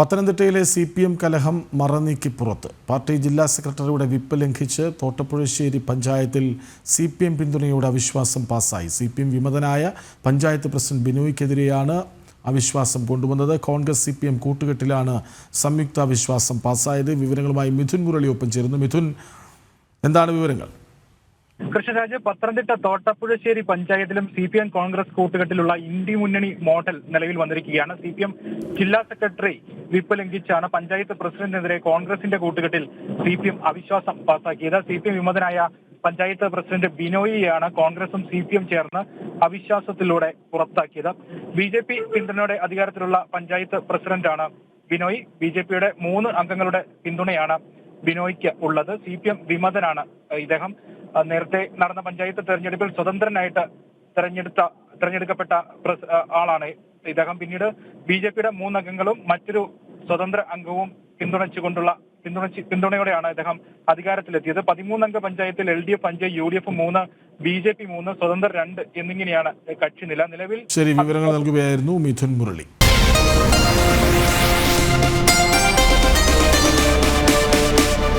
പത്തനംതിട്ടയിലെ C P M കലഹം മറനീക്കി പുറത്ത്. പാർട്ടി ജില്ലാ സെക്രട്ടറിയുടെ വിപ്പ് ലംഘിച്ച് തോട്ടപ്പുഴശ്ശേരി പഞ്ചായത്തിൽ സി പി എം പിന്തുണയോടെ അവിശ്വാസം പാസ്സായി. സി പി എം വിമതനായ പഞ്ചായത്ത് പ്രസിഡന്റ് ബിനോയ്ക്കെതിരെയാണ് അവിശ്വാസം കൊണ്ടുവന്നത്. കോൺഗ്രസ് സി പി എം കൂട്ടുകെട്ടിലാണ് സംയുക്ത അവിശ്വാസം പാസ്സായത്. വിവരങ്ങളുമായി മിഥുൻ മുരളി ഒപ്പം ചേരുന്നു. മിഥുൻ എന്താണ് വിവരങ്ങൾ? കൃഷ്ണരാജ് പത്തനംതിട്ട തോട്ടപ്പുഴശ്ശേരി പഞ്ചായത്തിലും സി പി എം കോൺഗ്രസ് കൂട്ടുകെട്ടിലുള്ള ഇന്ത്യ മുന്നണി മോഡൽ നിലവിൽ വന്നിരിക്കുകയാണ്. സി പി എം ജില്ലാ സെക്രട്ടറി വിപ്പ് ലംഘിച്ചാണ് പഞ്ചായത്ത് പ്രസിഡന്റിനെതിരെ കോൺഗ്രസിന്റെ കൂട്ടുകെട്ടിൽ സി പി എം അവിശ്വാസം പാസാക്കിയത്. സി പി എം വിമതനായ പഞ്ചായത്ത് പ്രസിഡന്റ് ബിനോയിയെയാണ് കോൺഗ്രസും സി പി എം ചേർന്ന് അവിശ്വാസത്തിലൂടെ പുറത്താക്കിയത്. ബി ജെ പി പിന്തുണയോടെ അധികാരത്തിലുള്ള പഞ്ചായത്ത് പ്രസിഡന്റാണ് ബിനോയ്. ബി ജെ പിയുടെ മൂന്ന് അംഗങ്ങളുടെ പിന്തുണയാണ് ബിനോയ്ക്ക് ഉള്ളത്. സി പി എം വിമതനാണ് ഇദ്ദേഹം. നേരത്തെ നടന്ന പഞ്ചായത്ത് തെരഞ്ഞെടുപ്പിൽ സ്വതന്ത്രനായിട്ട് തെരഞ്ഞെടുത്ത തെരഞ്ഞെടുക്കപ്പെട്ട ആളാണ് ഇദ്ദേഹം. പിന്നീട് ബി ജെ പിയുടെ മൂന്നംഗങ്ങളും മറ്റൊരു സ്വതന്ത്ര അംഗവും പിന്തുണച്ചുകൊണ്ടുള്ള പിന്തുണച്ച് പിന്തുണയോടെയാണ് അദ്ദേഹം അധികാരത്തിലെത്തിയത്. പതിമൂന്നംഗ പഞ്ചായത്തിൽ എൽ ഡി എഫ് അഞ്ച് യു ഡി എഫ് മൂന്ന് ബി ജെ പി മൂന്ന് സ്വതന്ത്ര രണ്ട് എന്നിങ്ങനെയാണ് കക്ഷി നില നിലവിൽ ശരി വിവരങ്ങൾ നൽകുകയായിരുന്നു മിഥുൻ മുരളി.